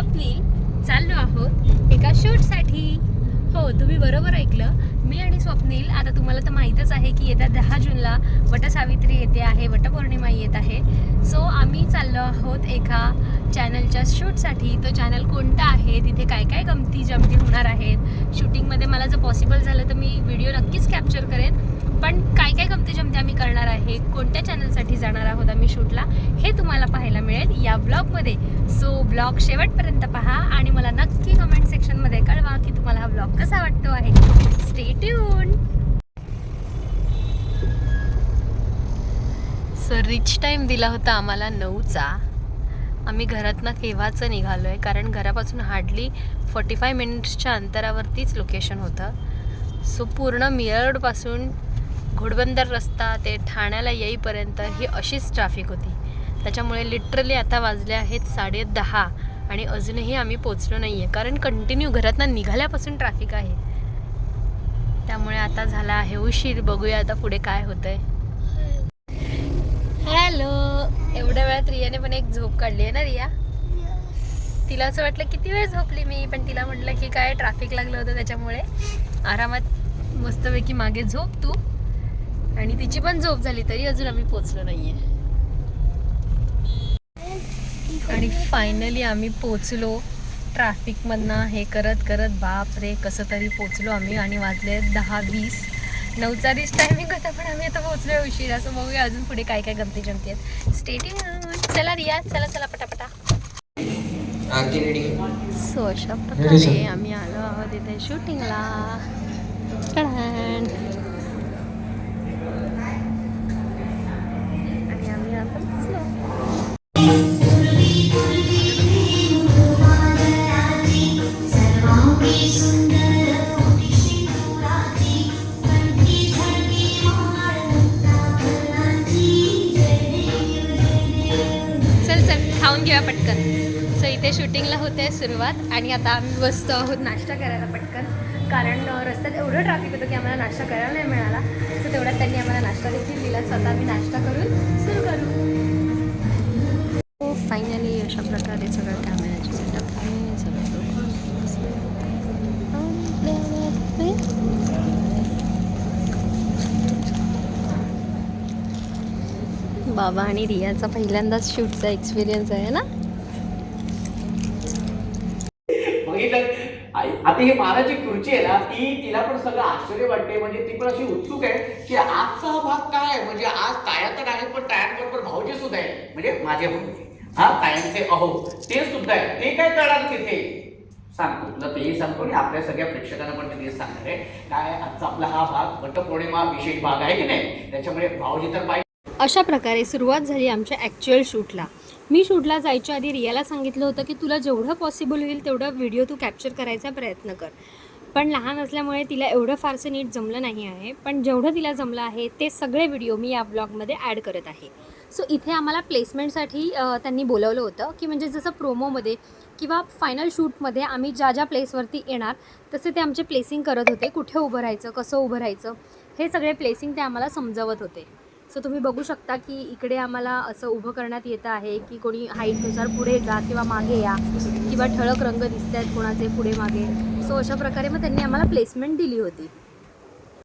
आणि स्वप्नील चाललो आहोत एका शूटसाठी. हो तुम्ही बरोबर ऐकलं. मी आणि स्वप्नील आता तुम्हाला तर माहीतच आहे की येत्या दहा जूनला वटसावित्री येते आहे वटपौर्णिमा येत आहे. सो आम्ही चाललो आहोत एका चॅनलच्या शूटसाठी. तो चॅनल कोणता आहे तिथे काय काय गमती जमती होणार आहेत? शूटिंगमध्ये मला जर पॉसिबल झालं तर मी व्हिडिओ नक्कीच कॅप्चर करेन. पण काय काय गमती जमती आम्ही करणार आहे कोणत्या चॅनलसाठी जाणार आहोत आम्ही शूटला हे तुम्हाला पाहायला मिळेल या ब्लॉगमध्ये सो ब्लॉग शेवटपर्यंत पहा आणि मला नक्की कमेंट सेक्शनमध्ये कळवा की तुम्हाला हा ब्लॉग कसा वाटतो आहे. Stay tune sir reach time दिला होता आम्हाला नऊचा. आम्ही घरातनं केव्हाचं निघालो आहे कारण घरापासून हार्डली फॉर्टी फाय मिनिट्सच्या अंतरावरतीच लोकेशन होतं. सो पूर्ण मिरडपासून घोडबंदर रस्ता ते ठाण्याला येईपर्यंत ही अशीच ट्रॅफिक होती. त्याच्यामुळे लिटरली आता वाजले आहेत साडे दहा आणि अजूनही आम्ही पोचलो नाही आहे कारण कंटिन्यू घरातनं निघाल्यापासून ट्रॅफिक आहे. त्यामुळे आता झाला आहे उशीर. बघूया आता पुढे काय होतंय. हॅलो एवढ्या वेळात रियाने पण एक झोप काढली आहे ना रिया? तिला असं वाटलं किती वेळ झोपली मी? पण तिला म्हटलं की काय ट्रॅफिक लागलं होतं त्याच्यामुळे. आरामात मस्तपैकी मागे झोप तू. आणि तिची पण झोप झाली तरी अजून आम्ही पोचलो नाहीये. आणि फायनली आम्ही पोचलो. ट्रॅफिकमधनं हे करत करत बाप रे कसं तरी पोचलो आम्ही आणि वाजले दहा वीस. नऊचा रिच टायमिंग होता पण आम्ही आता पोचलो उशीर. असं बघूया अजून पुढे काय काय गमती जमती आहेत स्टेटिंग चला रिया. चला चला पटापटा. सो अशा प्रकारे. आम्ही आलो आहोत इथे शूटिंगला खाऊन पटकन. सो इथे शूटिंगला होते सुरुवात आणि आता आम्ही बसतो आहोत नाश्ता करायला पटकन. कारण रस्त्यात एवढं ट्रॅफिक होतं की आम्हाला नाश्ता करायला नाही मिळाला. सो तेवढ्यात त्यांनी आम्हाला नाश्ता देखील दिला. स्वतः आम्ही नाश्ता करून सुरू करू. फायनली अशा प्रकारे सगळं कॅमेराची सेटअप आहे सगळं बाबा आणि रियाचा पहिल्यांदाच शूटचा एक्सपिरियन्स आहे ना? आता ही महाराजी खुर्ची आहे ना ती तिला पण सगळं आश्चर्य वाटते म्हणजे ती पण अशी उत्सुक आहे की आजचा हा भाग काय आहे? म्हणजे आज ताया तर आहे पण तायांबरोबर भाऊजी सुद्धा आहे. म्हणजे माझे भाऊजी. हा तायांचे अहो. ते सुद्धा आहे. ते काय करणार तिथे? सांगतो तुला तेही सांगतो आणि आपल्या सगळ्या प्रेक्षकांना पण मी तेच सांगणार आहे. काय आजचा आपला हा भाग वटपौर्णिमा विशेष भाग आहे की नाही? त्याच्यामुळे भाऊजी तर पाहिजे अशा प्रकारे सुरुवात झाली आमच्या ॲक्च्युअल शूटला मी शूटला जायच्या आधी रियाला सांगितलं होतं की तुला जेवढं पॉसिबल होईल तेवढं व्हिडिओ तू कॅप्चर करायचा प्रयत्न कर. पण लहान असल्यामुळे तिला एवढं फारसं नीट जमलं नाही आहे. पण जेवढं तिला जमलं आहे ते सगळे व्हिडिओ मी या ब्लॉगमध्ये ॲड करत आहे. सो इथे आम्हाला प्लेसमेंटसाठी त्यांनी बोलवलं होतं की म्हणजे जसं प्रोमोमध्ये किंवा फायनल शूटमध्ये आम्ही ज्या ज्या प्लेसवरती येणार तसे ते आमचे प्लेसिंग करत होते. कुठे उभं राहायचं कसं उभं राहायचं हे सगळे प्लेसिंग ते आम्हाला समजवत होते. सो तुम्ही बघू शकता की इकडे आम्हाला असं उभं करण्यात येतं आहे की कोणी हाईटनुसार पुढे जा किंवा मागे या किंवा ठळक रंग दिसत आहेत कोणाचे पुढे मागे. सो अशा प्रकारे मग त्यांनी आम्हाला प्लेसमेंट दिली होती.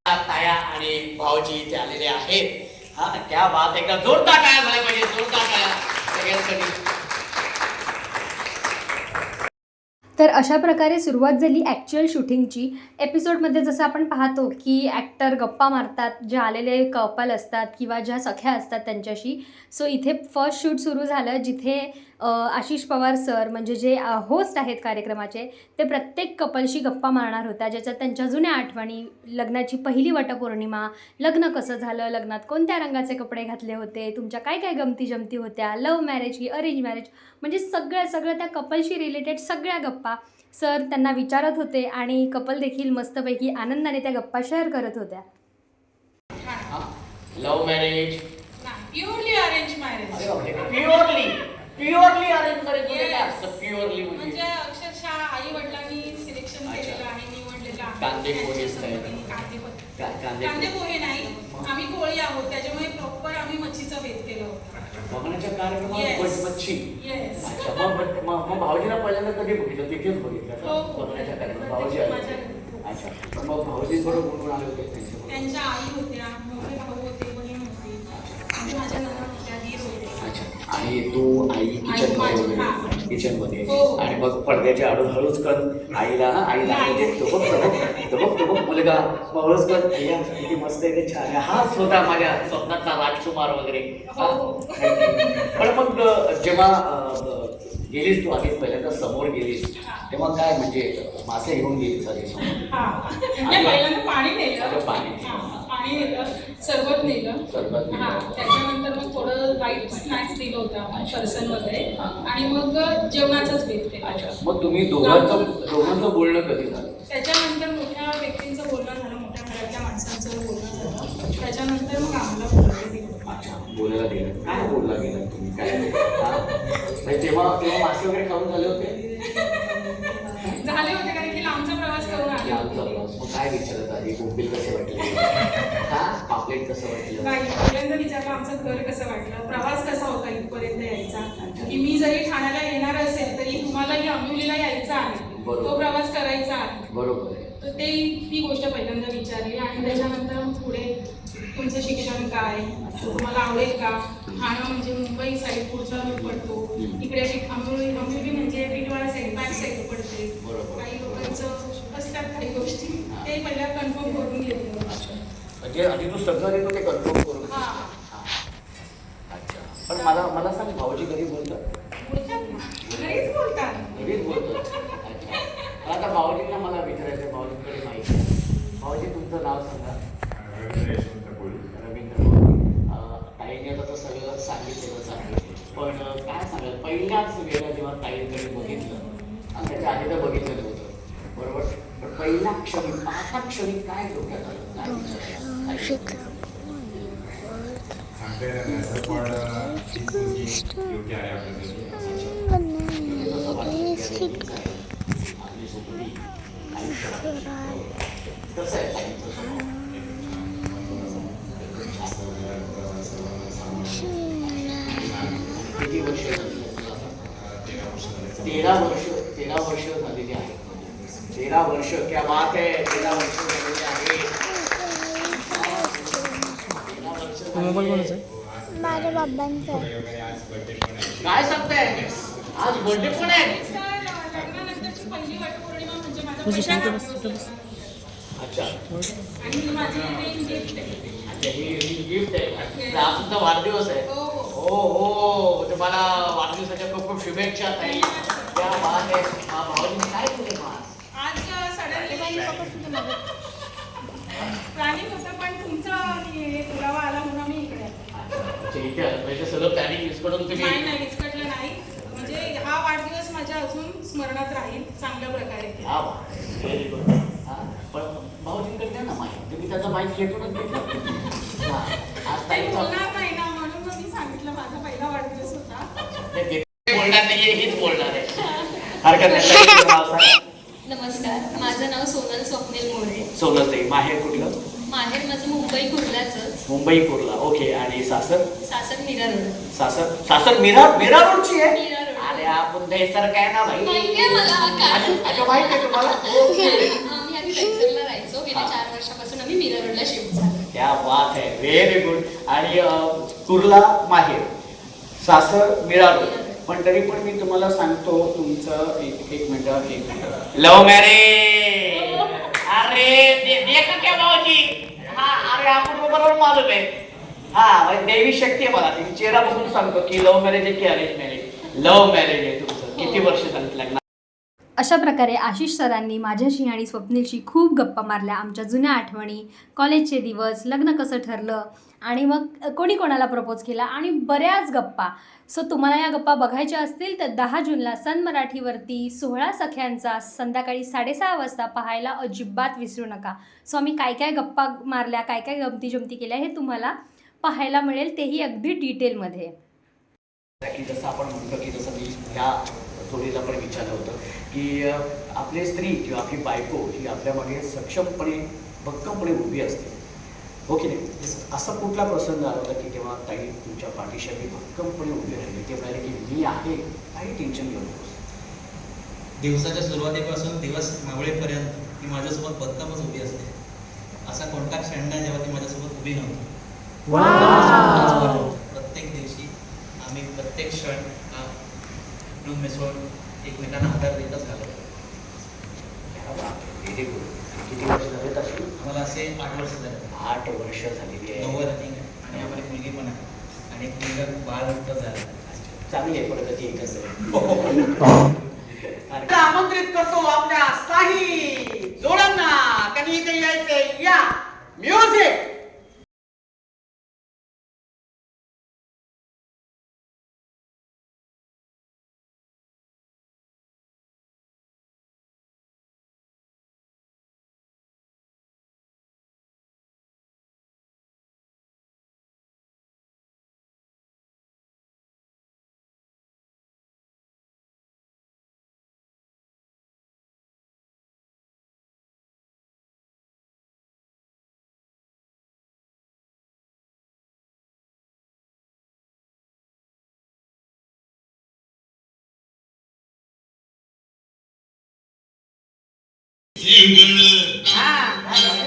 ताया आणि भाऊजी इथे आलेले आहेत. हा त्या बात एकदा जोरदार काय झालं पाहिजे जोरदार काय सगळ्यांसाठी तर अशा प्रकारे सुरुवात झाली ॲक्च्युअल शूटिंगची एपिसोडमध्ये जसं आपण पाहतो की ॲक्टर गप्पा मारतात जे आलेले कपल असतात किंवा ज्या सख्या असतात त्यांच्याशी. सो इथे फर्स्ट शूट सुरू झालं जिथे आशिष पवार सर म्हणजे जे होस्ट आहेत कार्यक्रमाचे ते प्रत्येक कपलशी गप्पा मारणार होत्या. ज्याच्यात त्यांच्या जुन्या आठवणी लग्नाची पहिली वटपौर्णिमा लग्न कसं झालं लग्नात कोणत्या रंगाचे कपडे घातले होते तुमच्या काय काय गमती जमती होत्या लव्ह मॅरेज की अरेंज मॅरेज म्हणजे सगळ्या सगळं त्या कपलशी रिलेटेड सगळ्या गप्पा सर त्यांना विचारत होते आणि कपल देखील मस्तपैकी आनंदाने त्या गप्पा शेअर करत होत्या. Love marriage purely arrange marriage purely purely arrange marriage काय असतं? प्युअरली म्हणजे? अक्षरशः आई वडिलांनी सिलेक्शन. केलेलं आहे निवडलेलं आहे पोहे कांदे पोहे नाही आम्ही कोळी आहोत त्याच्यामुळे प्रॉपर आम्ही मच्छीचा भेद केला होता बघण्याच्या कार्यक्रमात Yes. अच्छा मग मग- मग मग भाऊजीला पहिल्यांदा कधी बघितलं तिथेच बघितलं का? हो, हो. बघण्याच्या कार्यक्रमात भाऊजी आले होते. अच्छा मग भाऊजी बरोबर कोण कोण आले होते त्यांच्याबरोबर? त्यांच्या आई होत्या मोठे भाऊ होते बहीण होती आणि माझ्या नंतर होत्या दीर होते अच्छा आणि तू आई किचन माझी, हा. वगैरे किचनमध्ये हो. आणि मग पडद्याच्या आडून हळूच कर आईला आईला. म्हणजे तो बघ तो बघ तो बघ तो बघ मुलगा. मग हळूच कर अय्या, किती मस्त आहे ते छान हाच होता माझ्या स्वप्नातला राजकुमार वगैरे. हा? पण मग जेव्हा गेलीस तू आधी पहिल्यांदा समोर गेलीस तेव्हा काय म्हणजे मासे घेऊन गेलीस आधी समोर पाणी पाणी. सरबत नेलं. हा त्याच्यानंतर मग थोडं लाइट स्नॅक्स दिलं होतं फरसन वगैरे आणि मग जेवणाचाच भेट केला. मग तुम्ही दोघांचं दोघांचं बोलणं कधी झालं? त्याच्यानंतर मोठ्या व्यक्तींचं बोलणं झालं मोठ्या घरातल्या माणसांचं बोलणं झालं. त्याच्यानंतर मग आम्हाला बोलायला दिलं. अच्छा बोलायला गेलं काय बोलला गेला तुम्ही? काय? तेव्हा तेव्हा मासे वगैरे खाऊन झाले होते? झाले होते कारण की लांबचा प्रवास करून आले लांबचा प्रवास. मग काय विचारत आधी बोंबील कसे वाटले? पापलेट कसं वाटलं? नाही पहिल्यांदा विचारलं आमचं घर कसं वाटलं? प्रवास कसा होता इथपर्यंत यायचा? की मी जरी ठाण्याला येणार असेल तरी तुम्हालाही अमृलीला यायचं आहे. तो प्रवास करायचा आहे. बरोबर आहे. तर ते ही गोष्ट पहिल्यांदा विचारली आणि त्याच्यानंतर पुढे तुमचं शिक्षण काय? तुम्हाला आवडेल का? ठाणं म्हणजे मुंबई साईड पुढचा रूट पडतो. इकडे एक आंबोली आंबोली म्हणजे टिटवाळा साईड बॅक साईड पडते. काही लोकांचं असतात काही गोष्टी. ते पहिल्या कन्फर्म करून घेतलं. म्हणजे आधी तू सगळं देतो ते कन्फर्म करून. अच्छा. पण मला मला सांग भाऊजी कधी बोलतात. बोलतात घरीच बोलतात. घरीच बोलतो अच्छा. पण आता भाऊजींना मला विचारायचं भाऊजींकडे माहिती आहे. भाऊजी तुमचं नाव सांगा. रवींद्र भाऊ अं, ताईने आता तर सगळं सांगितलेलंच आहे पण काय सांगाल? पहिल्याच वेळेला जेव्हा ताईंकडे बघितलं आणि त्याच्या आधी तर बघितलं नव्हतं. बरोबर? पण पहिल्या क्षणी पाहता क्षणी काय डोक्यात आलं काय विचार आला? काय सांगता येणार नाही असं पण अं, हीच मुलगी योग्य आहे आपल्यासाठी म्हणजे जसं वाटलं की अरे, ठीक आहे. आपली सोबती आयुष्य आहे. कसं आहे ताईंचं स्वभाव? किती वर्ष झाली तुला? तेरा वर्ष तेरा वर्ष झालेली आहेत तेरा वर्ष क्या बात आहे तेरा वर्ष झालेली आहे तेरा वर्ष झालेली आहे. माझ्या बाबांचा वगैरे आज बर्थडे पण आहे काय सांगताय आज बर्थडे पण आहे लग्नानंतरची पहिली वटपौर्णिमा म्हणजे माझा पहिला वाढदिवस होता. अच्छा। आणि ही माझी main gift आहे. अच्छा ही गिफ्ट आहे. आज तुमचा वाढदिवस आहे. हो, हो. हो हो. तुम्हाला वाढदिवसाच्या खूप खूप शुभेच्छा ताई. त्या बात आहे हा भाऊजीने काय? केले मग आज? आज सडनली प्लॅनिंग होतं पण तुमचा पुरावा आला म्हणून आम्ही इकडे. म्हणजे नाही नाही विस्कटलं नाही. म्हणजे हा वाढदिवस माझ्या अजून स्मरणात राहील चांगल्या प्रकारे. ना हा बोलणार नाही म्हणून मग मी सांगितलं माझा पहिला वाढदिवस होता. बोलणार नाहीये हेच बोलणार आहे. हरकत नाही. नमस्कार. माझं नाव सोनल स्वप्नील मोरे. सोनल ताई माहेर कुठलं? माहेर माझं मुंबई कुर्ल्याचंच मुंबई कुर्ला ओके आणि सासर? सासर मीरा रोड. सासर? सासर मीरा मीरा रोडची आहे? मीरा रोड. अरे आपण दहीसर काय ना भाई माहितीये मला हा काय. अच्छा माहीत आहे तुम्हाला. आम्ही आधी दहिसरला राहायचो. गेल्या. चार वर्षापासून आम्ही मीरा रोडला शिफ्ट झालो. क्या बात आहे. व्हेरी गुड आणि अं, कुर्ला माहेर. सासर मीरा रोड. पण तरी पण मी तुम्हाला सांगतो तुमचं एक एक मिनिट एक मिनिट. लव मॅरेज अरे देखा क्या भाऊजी हा अरे आपण बरोबर मालूम आहे हा म्हणजे देवी शक्ती आहे मला. तुम्ही चेहरा बघून सांगतो की लव्ह मॅरेज आहे की अरेंज मॅरेज लव्ह मॅरेज आहे तुमचं. किती वर्ष झाली लग्न? अशा प्रकारे आशिष सरांनी माझ्याशी आणि स्वप्नीलशी खूप गप्पा मारल्या आमच्या जुन्या आठवणी. कॉलेजचे दिवस लग्न कसं ठरलं आणि मग कोणी कोणाला प्रपोज केला? आणि बऱ्याच गप्पा. सो तुम्हाला या गप्पा बघायच्या असतील तर दहा जूनला सन मराठीवरती सोहळा सख्यांचा संध्याकाळी साडेसहा वाजता पाहायला अजिबात विसरू नका. सो आम्ही काय काय गप्पा मारल्या काय काय गमती जमती केल्या हे तुम्हाला पाहायला मिळेल. तेही अगदी डिटेलमध्ये की जसं आपण म्हणतो की जसं मी ह्या जोडीला पण विचारलं होतं की आपली स्त्री किंवा आपली बायको ही आपल्यामध्ये सक्षमपणे भक्कमपणे उभी असते. की नाही असा कुठला प्रसंग आला होता की तेव्हा ताई तुमच्या पाठीशी अगदी भक्कमपणे उभी राहिली. ते म्हणाले की मी आहे काही टेन्शन घेऊ नकोस. दिवसाच्या सुरुवातीपासून दिवस मावळेपर्यंत ती माझ्यासोबत भक्कमच उभी असते. असा कोणता क्षण नाही जेव्हा ती माझ्यासोबत उभी नव्हती. प्रत्येक दिवशी आम्ही प्रत्येक क्षण हा मिसळून एकमेकांना हातात देतच घालवतो व्हेरी गुड किती वर्ष झालेत अशी आम्हाला असे आठ वर्ष झाले. आठ वर्ष झालेली आहे. नव्वद आणि आम्हाला मुलगी पण आहे. आणि एक मुलगा बाळ नुकतंच झालं. चांगली आहे प्रगती एकच. आहे आता आमंत्रित करतो आपल्या साही जोडांना त्यांनी इथे यायचंय. या. म्युझिक हात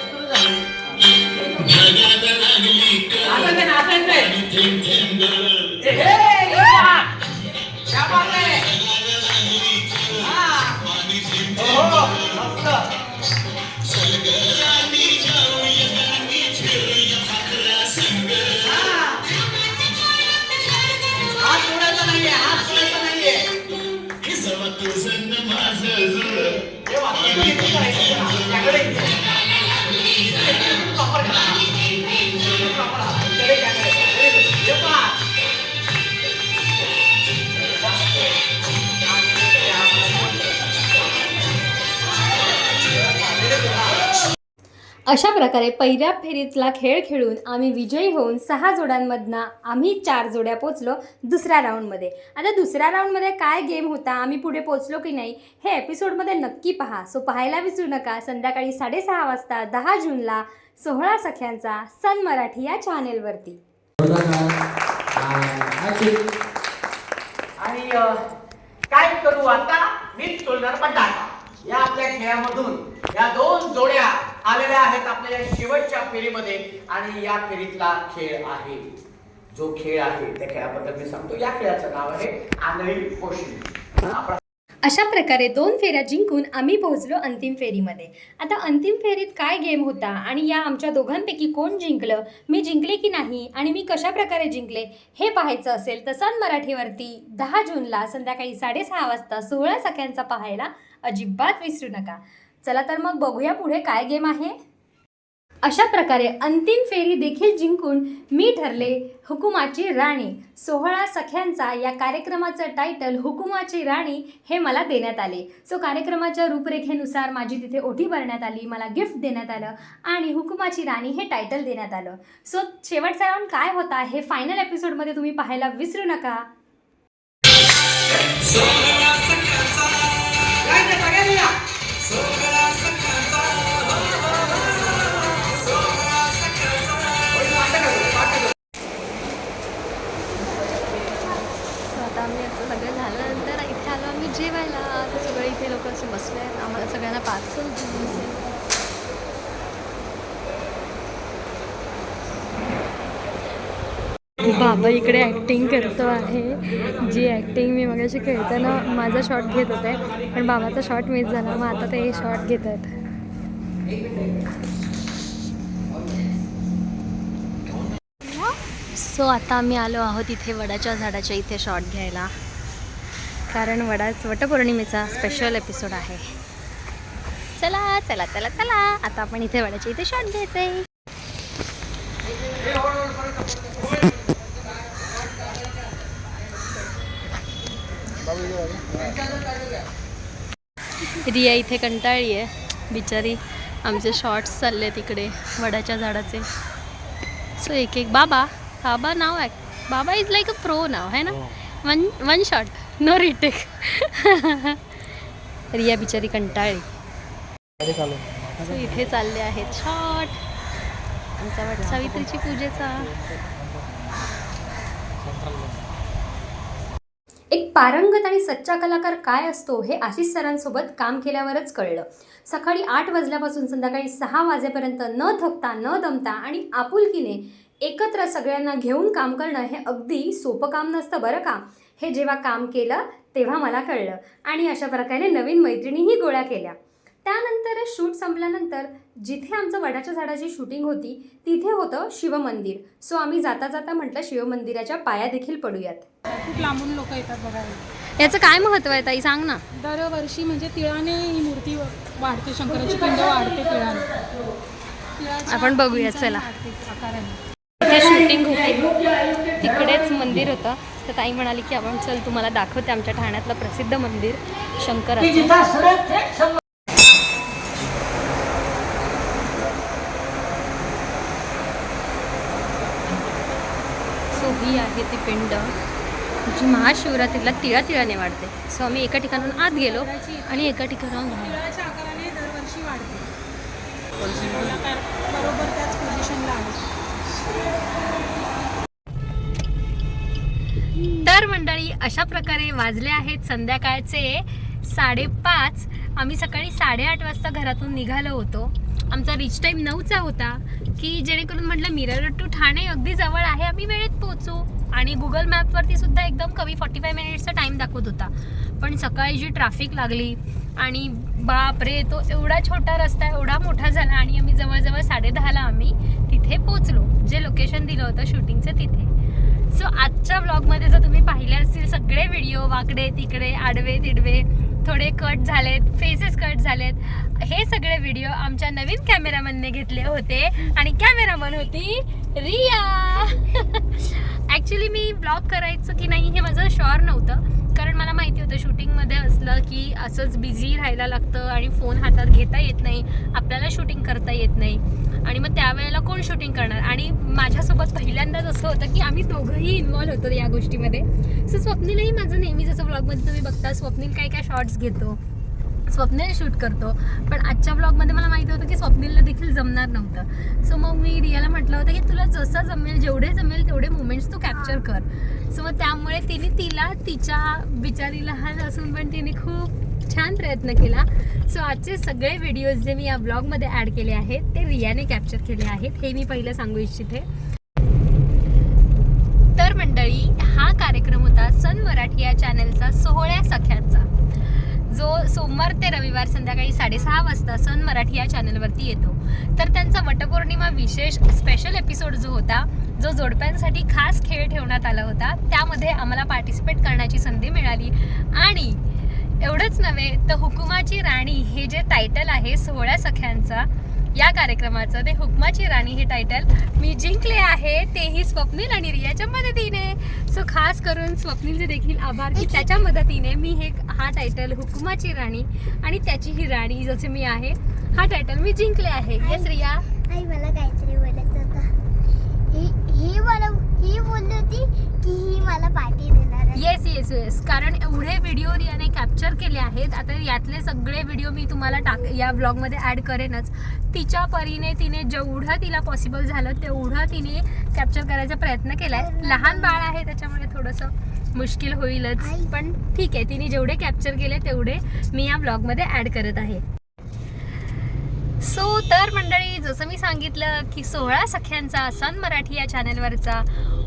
अशा प्रकारे पहिल्या फेरीतला खेळ खेळून आम्ही विजयी होऊन सहा जोड्यांमधनं आम्ही चार जोड्या पोचलो दुसऱ्या राऊंडमध्ये. आता दुसऱ्या राऊंडमध्ये काय गेम होता आम्ही पुढे पोचलो की नाही हे एपिसोडमध्ये नक्की पहा. सो पाहायला विसरू नका संध्याकाळी साडेसहा वाजता दहा जूनला सोहळा सख्यांचा सन मराठी या चॅनेलवरती. आणि काय करू आता? मीच सोडणार बटाटा या आपल्या खेळामधून या दोन आलेल्या आहेत आपल्या शेवटच्या फेरीमध्ये आणि या फेरीतला खेळ आहे. जो खेळ आहे त्या खेळाबद्दल मी सांगतो. या खेळाचं नाव आहे आंधळी अशा प्रकारे दोन फेऱ्या जिंकून आम्ही पोहोचलो अंतिम फेरीमध्ये. आता अंतिम फेरीत काय गेम होता आणि या आमच्या दोघांपैकी कोण जिंकलं मी जिंकले की नाही आणि मी कशा प्रकारे जिंकले हे पाहायचं असेल तर सन मराठीवरती दहा जूनला संध्याकाळी साडेसहा वाजता सोळा सख्यांचा पाहायला अजिबात विसरू नका. चला तर मग बघूया पुढे काय गेम आहे. अशा प्रकारे अंतिम फेरी देखील जिंकून मी ठरले हुकुमाची राणी. सोहळा सख्यांचा या कार्यक्रमाचं टायटल हुकुमाची राणी हे मला देण्यात आले. सो कार्यक्रमाच्या रूपरेखेनुसार माझी तिथे ओटी भरण्यात आली मला गिफ्ट देण्यात आलं आणि हुकुमाची राणी हे टायटल देण्यात आलं. सो शेवटचा राऊंड काय होता हे फायनल एपिसोडमध्ये तुम्ही पाहायला विसरू नका. असे बसले आहेत. आम्हाला सगळ्यांना पार्सल बाबा इकडे ॲक्टिंग करतो आहे. जी ॲक्टिंग मी मगाशी खेळताना माझा शॉट घेत होते. पण बाबाचा शॉट मिस झाला. मग आता ते शॉट घेत आहेत. सो आता आम्ही आलो आहोत इथे वडाच्या झाडाच्या इथे शॉट घ्यायला. कारण वडाच वटपौर्णिमेचा स्पेशल एपिसोड आहे. चला चला चला चला. आता आपण इथे वडाच्या इथे शॉट घ्यायचं आहे रिया इथे कंटाळली आहे. बिचारी आमचे शॉर्ट्स चालले तिकडे वडाच्या झाडाचे. सो एक एक बाबा बाबा नाव आहे. Baba is like a pro नाव है ना? One one shot no retake Riya बिचारी कंटाळली. सो इथे चालले आहेत. शॉट आमचा वट सावित्रीची पूजेचा. एक पारंगत आणि सच्चा कलाकार काय असतो हे आशिष सरांसोबत काम केल्यावरच कळलं. सकाळी आठ वाजल्यापासून संध्याकाळी सहा वाजेपर्यंत न थकता न दमता आणि आपुलकीने एकत्र सगळ्यांना घेऊन काम करणं हे अगदी सोपं काम नसतं बरं का? हे जेव्हा काम केलं तेव्हा मला कळलं. आणि अशा प्रकारे नवीन मैत्रिणीही गोळ्या केल्या. त्यानंतर शूट संपल्यानंतर जिथे आमचं वडाच्या झाडाची शूटिंग होती तिथे होतं शिवमंदिर. सो आम्ही जाता जाता म्हटलं शिवमंदिराच्या पाया देखील पडूयात. खूप लांबून लोक येतात बघायला. याचं काय महत्त्व आहे ताई? सांग ना. दरवर्षी म्हणजे तिळाने ही मूर्ती वाढते शंकराची पिंड वाढते तिळाने. आपण बघूया, चला. शूटिंग होती. तिकडेच मंदिर होतं. तर ताई म्हणाली की आपण चल तुम्हाला दाखवते आमच्या ठाण्यातलं प्रसिद्ध मंदिर शंकराचं. सो ही आहे ती पिंड जी महाशिवरात्रीला तिळा तिळाने वाढते. सो आम्ही एका ठिकाणाहून आत गेलो आणि एका ठिकाणाहून दरवर्षी वाढते. बरोबर त्याच पोझिशनला आहे. अशा प्रकारे वाजले आहेत संध्याकाळचे साडेपाच. आम्ही सकाळी साडेआठ वाजता घरातून निघालो होतो. आमचा रिच टाईम नऊचा होता की जेणेकरून म्हटलं मिरर टू ठाणे अगदी जवळ आहे आम्ही वेळेत पोहोचू. आणि गुगल मॅपवरती सुद्धा एकदम कमी फॉर्टी फाय मिनिट्सचा टाईम दाखवत होता. पण सकाळी जी ट्रॅफिक लागली आणि बाप रे तो एवढा छोटा रस्ता एवढा मोठा झाला आणि आम्ही जवळजवळ साडेदहाला आम्ही तिथे पोचलो जे लोकेशन दिलं होतं शूटिंगचं तिथे. सो आजच्या ब्लॉगमध्ये जर तुम्ही पाहिले असतील सगळे व्हिडिओ वाकडे तिकडे आडवे तिडवे थोडे कट झालेत फेसेस कट झालेत. हे सगळे व्हिडिओ आमच्या नवीन कॅमेरामनने घेतले होते आणि कॅमेरामन होती रिया. ॲक्च्युली मी ब्लॉग करायचं की नाही हे माझं शॉर नव्हतं. कारण मला माहिती होतं शूटिंगमध्ये असलं की असंच बिझी राहायला लागतं आणि फोन हातात घेता येत नाही. आपल्याला शूटिंग करता येत नाही. आणि मग त्यावेळेला कोण शूटिंग करणार? आणि माझ्यासोबत पहिल्यांदाच असं होतं की आम्ही दोघंही इन्वॉल्व्ह होतो या गोष्टीमध्ये. सो स्वप्नीलही माझं नेहमी जसं ब्लॉगमध्ये तुम्ही बघता. स्वप्नील काय काय शॉर्ट्स घेतो. स्वप्नील शूट करतो. पण आजच्या ब्लॉगमध्ये मला माहिती होतं की स्वप्नीलला देखील जमणार नव्हतं. सो मग मी रियाला म्हटलं होतं की तुला जसं जमेल जेवढे जमेल तेवढे मुमेंट्स तू कॅप्चर कर. सो मग त्यामुळे तिने तिला तिच्या बिचारी लहान असून पण तिने खूप छान प्रयत्न केला. सो आजचे सगळे व्हिडिओज जे मी या ब्लॉगमध्ये ॲड केले आहेत ते रियाने कॅप्चर केले आहेत. हे मी पहिलं सांगू इच्छिते. तर मंडळी हा कार्यक्रम होता सन मराठी या चॅनलचा सोहळ्या सख्यांचा. जो सोमवार ते रविवार संध्याकाळी साडेसहा वाजता सन मराठी या चॅनलवरती येतो. तर त्यांचा वटपौर्णिमा विशेष स्पेशल एपिसोड जो होता जो जोडप्यांसाठी खास खेळ ठेवण्यात आला होता त्यामध्ये आम्हाला पार्टिसिपेट करण्याची संधी मिळाली. आणि एवढंच नव्हे तर हुकुमाची राणी हे जे टायटल आहे सोहळ्या सख्यांचा या कार्यक्रमाचं ते हुकमाची राणी हे टायटल मी जिंकले आहे तेही स्वप्नील आणि रियाच्या मदतीने. सो खास करून स्वप्नीलचे देखील आभार की त्याच्या मदतीने मी हे हा टायटल हुकुमाची राणी आणि त्याची ही राणी जसे मी आहे हा टायटल मी जिंकले आहे. येस रिया? आई मला काहीतरी बोलत होता. ही ही मला ही बोलली होती की ही मला देणार आहे येस येस येस कारण एवढे व्हिडिओ रियाने कॅप्चर केले आहेत. आता यातले सगळे व्हिडिओ मी तुम्हाला टाक या ब्लॉगमध्ये ॲड करेनच. तिच्या परीने तिने जेवढं तिला पॉसिबल झालं तेवढं तिने कॅप्चर करायचा प्रयत्न केलाय. लहान बाळ आहे त्याच्यामुळे थोडंसं मुश्किल होईलच. पण ठीक आहे तिने जेवढे कॅप्चर केले तेवढे मी या ब्लॉगमध्ये ॲड करत आहे. सो तर मंडळी जसं मी सांगितलं की सोळा सख्यांचा सन मराठी या चॅनलवरचा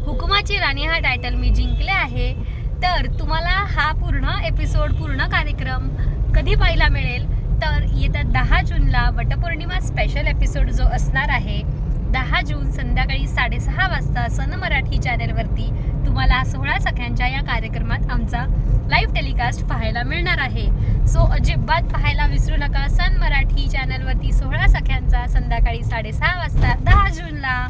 हुकुमाची राणी हा टायटल मी जिंकले आहे. तर तुम्हाला हा पूर्ण एपिसोड पूर्ण कार्यक्रम कधी पाहायला मिळेल? तर येत्या दहा जूनला वटपौर्णिमा स्पेशल एपिसोड जो असणार आहे दहा जून संध्याकाळी साडेसहा वाजता सन मराठी चॅनेलवरती तुम्हाला सोहळा सख्यांच्या या कार्यक्रमात आमचा लाईव्ह टेलिकास्ट पाहायला मिळणार आहे. सो अजिबात पाहायला विसरू नका. सन मराठी चॅनलवरती सोहळा सख्यांचा संध्याकाळी साडेसहा वाजता दहा जूनला.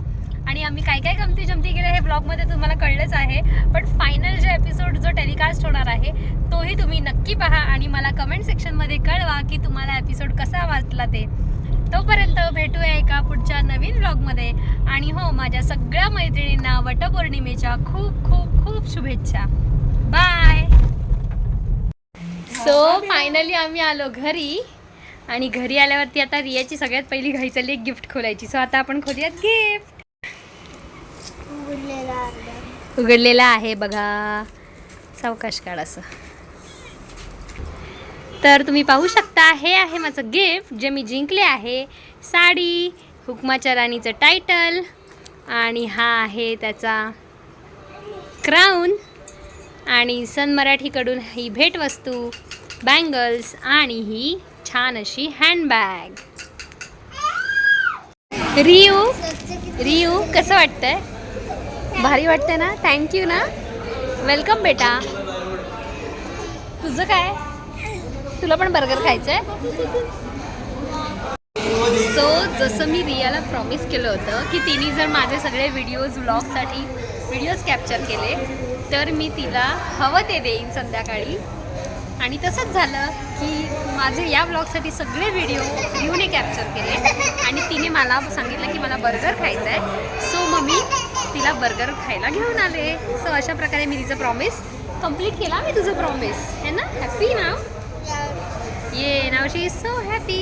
आणि आम्ही काय काय गमती जमती केल्या हे ब्लॉगमध्ये तुम्हाला कळलंच आहे. पण फायनल जे एपिसोड जो टेलिकास्ट होणार आहे तोही तुम्ही नक्की पहा आणि मला कमेंट सेक्शनमध्ये कळवा की तुम्हाला एपिसोड कसा वाटला ते. तोपर्यंत भेटूया एका पुढच्या नवीन ब्लॉगमध्ये आणि हो माझ्या सगळ्या मैत्रिणींना वटपौर्णिमेच्या खूप खूप खूप शुभेच्छा. बाय सो फायनली आम्ही आलो घरी. आणि घरी आल्यावरती आता रियाची सगळ्यात पहिली घाई चालली एक गिफ्ट खोलायची. सो आता आपण खोलूयात गिफ्ट उघडलेला आहे बघा. सावकाश काढ असं. तर तुम्ही पाहू शकता हे आहे माझं गिफ्ट जे मी जिंकले आहे. साडी हुकमाच्या राणीचं टायटल आणि हा आहे त्याचा क्राऊन आणि सन मराठीकडून ही भेटवस्तू बँगल्स आणि ही छान अशी हँडबॅग रियू रियू कसं वाटतंय? भारी वाटतंय ना? थँक्यू ना? वेलकम बेटा. तुझं काय? तुला पण बर्गर खायचं आहे सो जसं मी रियाला प्रॉमिस केलं होतं की तिने जर माझे सगळे व्हिडिओज व्लॉगसाठी व्हिडिओज कॅप्चर केले तर मी तिला हवं ते देईन संध्याकाळी. आणि तसंच झालं की माझे या ब्लॉगसाठी सगळे व्हिडिओ रियूने कॅप्चर केले. आणि तिने मला सांगितलं की मला बर्गर खायचं आहे सो मग मी तिला बर्गर खायला घेऊन आले. सो अशा प्रकारे मी तिचं प्रॉमिस कंप्लीट केला मी तुझं प्रॉमिस आहे ना? हॅपी ना ये नाव शी इज सो हॅपी